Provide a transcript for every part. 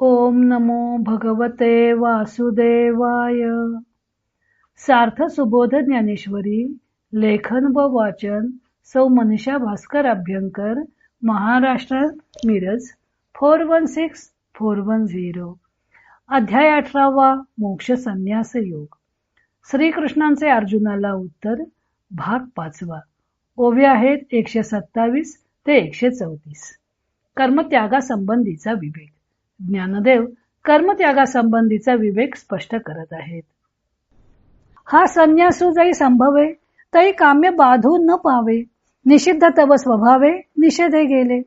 ओम नमो भगवते वासुदेवाय. सार्थ सुबोध ज्ञानेश्वरी लेखन व वाचन सौ Manisha Bhaskar Abhyankar Maharashtra Miraj four one six four one zero. अध्याय अठरावा मोक्ष संन्यास योग. श्रीकृष्णांचे अर्जुनाला उत्तर भाग पाचवा. ओवे आहेत एकशे सत्तावीस ते एकशे चौतीस. कर्मत्यागासंबंधीचा विवेक. ज्ञानदेव कर्मत्यागासंबंधीचा विवेक स्पष्ट करत आहेत. हा संन्यासू जै संभवे तै काम्य बाधू न पावे. निषिद्ध तव स्वभावे निषेधे गेले.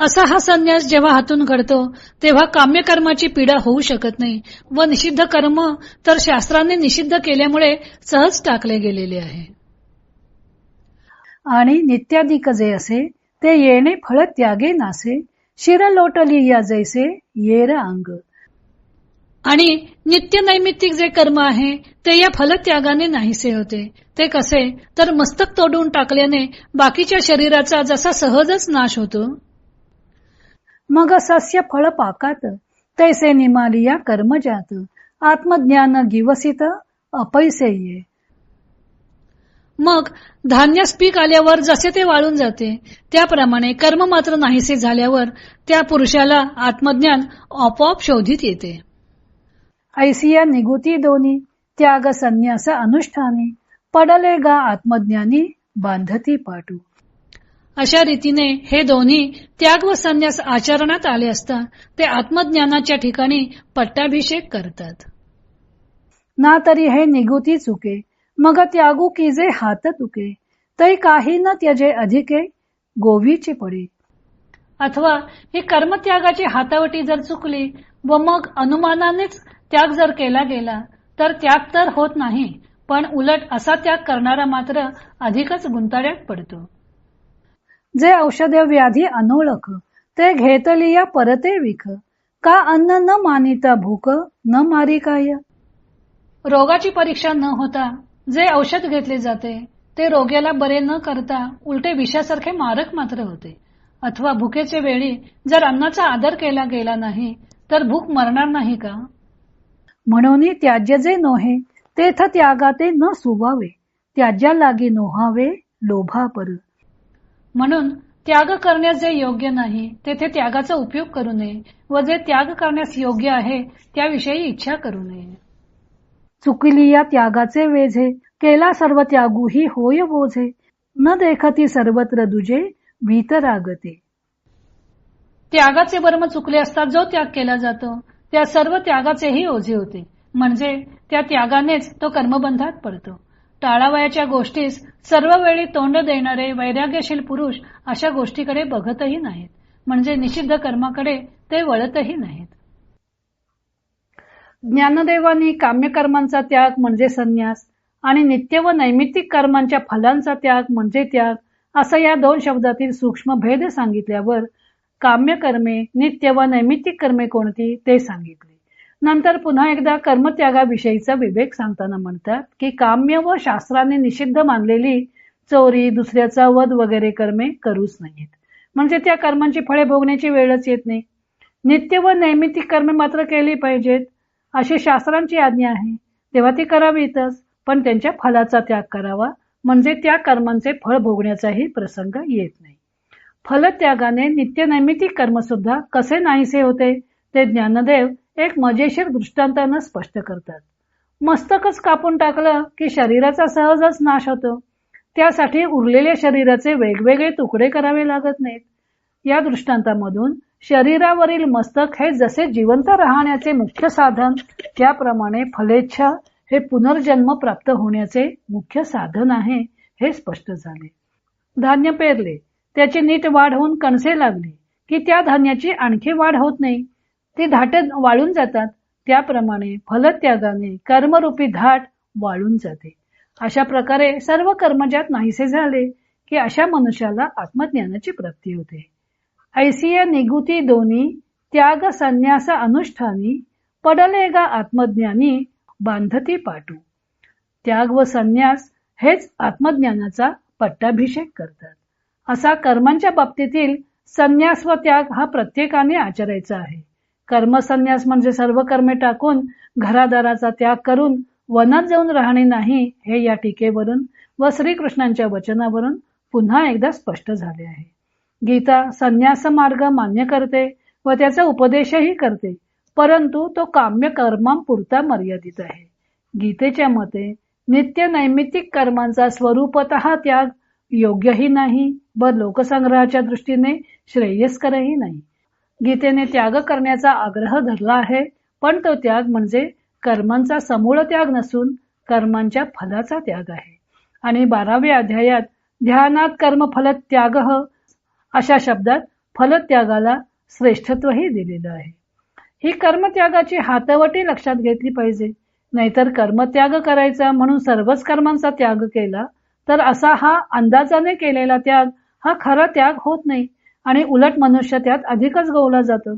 असा हा संन्यास जेव्हा हातून घडतो तेव्हा काम्यकर्माची पीडा होऊ शकत नाही व निषिद्ध कर्म तर शास्त्राने निषिद्ध केल्यामुळे सहज टाकले गेलेले आहे. आणि नित्याधिक जे असे ते येणे फळ त्यागे नासे. शिर लोटली या जैसे येर अंग. आणि नित्य नैमित्तिक जे कर्म आहे ते या फलत्यागाने नाहीसे होते. ते कसे? तर मस्तक तोडून टाकल्याने बाकीच्या शरीराचा जसा सहजच नाश होतो. मग सस्य फळ पाकात तैसे निमालिया कर्मजात आत्मज्ञान गिवसित अपैसे ये. मग धान्यास पीक आल्यावर जसे ते वाळून जाते त्याप्रमाणे कर्म मात्र नाहीसे झाल्यावर त्या पुरुषाला आत्मज्ञान आपोआप शोधित येते. ऐसिया निगुती दोन्ही त्याग संन्यास अनुष्ठानी पडले गा आत्मज्ञानी बांधती पाटू. अशा रीतीने हे दोन्ही त्याग व संन्यास आचरणात आले असता ते आत्मज्ञानाच्या ठिकाणी पट्टाभिषेक करतात. ना तरी हे निगुती चुके मग त्यागू की जे हात तुके तै काही न त्यजे अधिके गोवीचे पडे. अथवा ही कर्मत्यागाची हातावटी जर चुकली व मग अनुमानानेच त्याग जर केला गेला तर त्याग तर होत नाही पण उलट असा त्याग करणारा मात्र अधिकच गुंताळ्यात पडतो. जे औषध व्याधी अनोळख ते घेतली या परते विख का अन्न न मानिता भूक न मारी काय? रोगाची परीक्षा न होता जे औषध घेतले जाते ते रोग्याला बरे न करता उलटे विषासारखे मारक मात्र होते. अथवा भुकेचे वेळी जर अन्नाचा आदर केला गेला नाही तर भूक मरणार नाही का? म्हणून त्याज्य जे नोहे तेथ त्यागाते न सुवावे. त्याज्या लागी नोहावे लोभा पर. म्हणून त्याग करण्यास जे योग्य नाही तेथे त्यागाचा उपयोग करू नये व जे त्याग करण्यास योग्य आहे त्याविषयी इच्छा करू नये. चुकली या त्यागाचे वेझे केला सर्व त्यागू ही होय बोझे. न देखती सर्वत्र दुजे भीतरागते त्यागाचे वर्म चुकले असता जो त्याग केला जातो त्या सर्व त्यागाचेही ओझे होते. म्हणजे त्या त्यागानेच तो कर्मबंधात पडतो. टाळावयाच्या गोष्टीस सर्व वेळी तोंड देणारे वैराग्यशील पुरुष अशा गोष्टीकडे बघतही नाहीत. म्हणजे निषिद्ध कर्माकडे ते वळतही नाहीत. ज्ञानदेवानी काम्यकर्मांचा त्याग म्हणजे संन्यास आणि नित्य व नैमित्तिक कर्मांच्या फलांचा त्याग म्हणजे त्याग असा या दोन शब्दातील सूक्ष्म भेद सांगितल्यावर काम्यकर्मे नित्य व नैमित्तिक कर्मे कोणती ते सांगितले. नंतर पुन्हा एकदा कर्मत्यागाविषयीचा विवेक सांगताना म्हणतात की काम्य व शास्त्राने निषिद्ध मानलेली चोरी दुसऱ्याचा वध वगैरे कर्मे करूच नाहीत. म्हणजे त्या कर्मांची फळे भोगण्याची वेळच येत नाही. नित्य व नैमित्तिक कर्मे मात्र केली पाहिजेत. अशी शास्त्रांची आज्ञा आहे. तेव्हा ती करावीतच पण त्यांच्या फलाचा त्याग करावा म्हणजे त्या कर्मांचे फळ भोगण्याचाही प्रसंग येत नाही. फलत्यागाने नित्यनैमितिक कर्म सुद्धा कसे नाहीसे होते ते ज्ञानदेव एक मजेशीर दृष्टांतानं स्पष्ट करतात. मस्तकच कापून टाकलं की शरीराचा सहजच नाश होतो. त्यासाठी उरलेल्या शरीराचे वेगवेगळे तुकडे करावे लागत नाहीत. या दृष्टांतामधून शरीरावरील मस्तक हे जसे जिवंत राहण्याचे मुख्य साधन त्याप्रमाणे फलेच्छा हे पुनर्जन्म प्राप्त होण्याचे मुख्य साधन आहे हे स्पष्ट झाले. धान्य पेरले त्याची नीट वाढ होऊन कणसे लागली की त्या धान्याची आणखी वाढ होत नाही. ती धाट वाळून जातात त्याप्रमाणे फलत्यागाने कर्मरूपी धाट वाळून जाते. अशा प्रकारे सर्व कर्मजात नाहीसे झाले की अशा मनुष्याला आत्मज्ञानाची प्राप्ती होते. ऐसिया निगुती दोन्ही त्याग संन्यास अनुष्ठानी पडले गा आत्मज्ञानी बांधती पाटू. त्याग व संन्यास हेच आत्मज्ञानाचा पट्टाभिषेक करतात. असा कर्मांच्या बाबतीतील संन्यास व त्याग हा प्रत्येकाने आचरायचा आहे. कर्मसन्यास म्हणजे सर्व कर्मे टाकून घरादाराचा त्याग करून वनात जाऊन राहणे नाही हे या टीकेवरून व श्रीकृष्णांच्या वचनावरून पुन्हा एकदा स्पष्ट झाले आहे. गीता संन्यास मार्ग मान्य करते व त्याचा उपदेशही करते परंतु तो काम्य कर्मांपुरता मर्यादित आहे. गीतेच्या मते नित्य नैमित्तिक कर्मांचा स्वरूपत त्याग योग्यही नाही व लोकसंग्रहाच्या दृष्टीने श्रेयस्करही नाही. गीतेने त्याग करण्याचा आग्रह धरला आहे पण तो त्याग म्हणजे कर्मांचा समूळ त्याग नसून कर्मांच्या फलाचा त्याग आहे. आणि बाराव्या अध्यायात ध्यानात कर्मफल त्याग अशा शब्दात फलत्यागाला श्रेष्ठत्वही दिलेलं आहे. ही कर्मत्यागाची हातवटी लक्षात घेतली पाहिजे. नाहीतर कर्मत्याग करायचा म्हणून सर्वच कर्मांचा त्याग केला तर असा हा अंदाजाने केलेला त्याग हा खरा त्याग होत नाही आणि उलट मनुष्य त्यात अधिकच गवला जातो.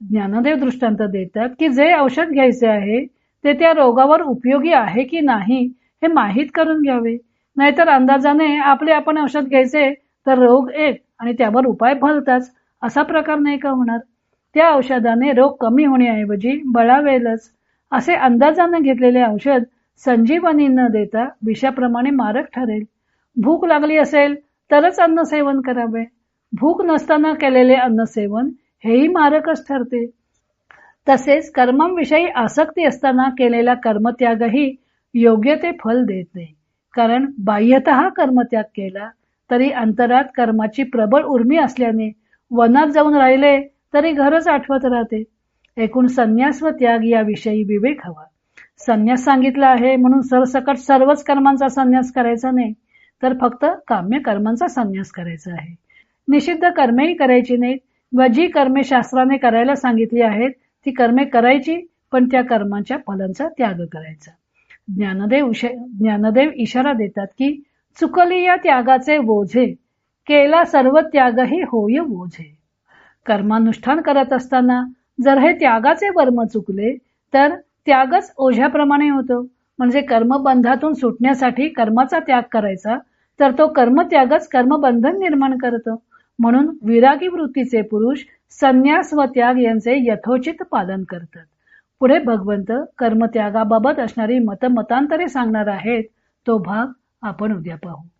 ज्ञानदेव दृष्टांत देतात की जे औषध घ्यायचे आहे ते त्या रोगावर उपयोगी आहे की नाही हे माहीत करून घ्यावे. नाहीतर अंदाजाने आपले आपण औषध घ्यायचे तर रोग एक आणि त्यावर उपाय फलताच असा प्रकार नाही का होणार? त्या औषधाने रोग कमी होण्याऐवजी बळावेलच. असे अंदाजाने घेतलेले औषध संजीवनी न देता विषाप्रमाणे मारक ठरेल. भूक लागली असेल तरच अन्न सेवन करावे. भूक नसताना केलेले अन्न सेवन हेही मारकच ठरते. तसेच कर्मांविषयी आसक्ती असताना केलेला कर्मत्यागही योग्य ते फल देत नाही. कारण बाह्यत कर्मत्याग केला तरी अंतरात कर्माची प्रबळ उर्मी असल्याने वनात जाऊन राहिले तरी घरच आठवत राहते. एकूण संन्यास व त्याग याविषयी विवेक हवा. संन्यास सांगितला आहे म्हणून सरसकट सर्वच कर्मांचा संन्यास करायचा नाही तर फक्त काम्य कर्मांचा संन्यास करायचा आहे. निषिद्ध कर्मेही करायची नाहीत व जी कर्मे शास्त्राने करायला सांगितली आहेत ती कर्मे करायची पण त्या कर्मांच्या फलांचा त्याग करायचा. ज्ञानदेव ज्ञानदेव इशारा देतात की चुकली या त्यागाचे ओझे केला सर्व त्यागही होय ओझे कर्मानुष्ठान करत असताना जर हे त्यागाचे वर्म चुकले तर त्यागच ओझ्याप्रमाणे होतो. म्हणजे कर्मबंधातून सुटण्यासाठी कर्माचा त्याग करायचा तर तो कर्मत्यागच कर्मबंधन निर्माण करतो. म्हणून विरागी वृत्तीचे पुरुष संन्यास व त्याग यांचे यथोचित पालन करतात. पुढे भगवंत कर्मत्यागाबाबत असणारी मतमतांतरे सांगणार आहेत. तो भाग apa nu dia pahu.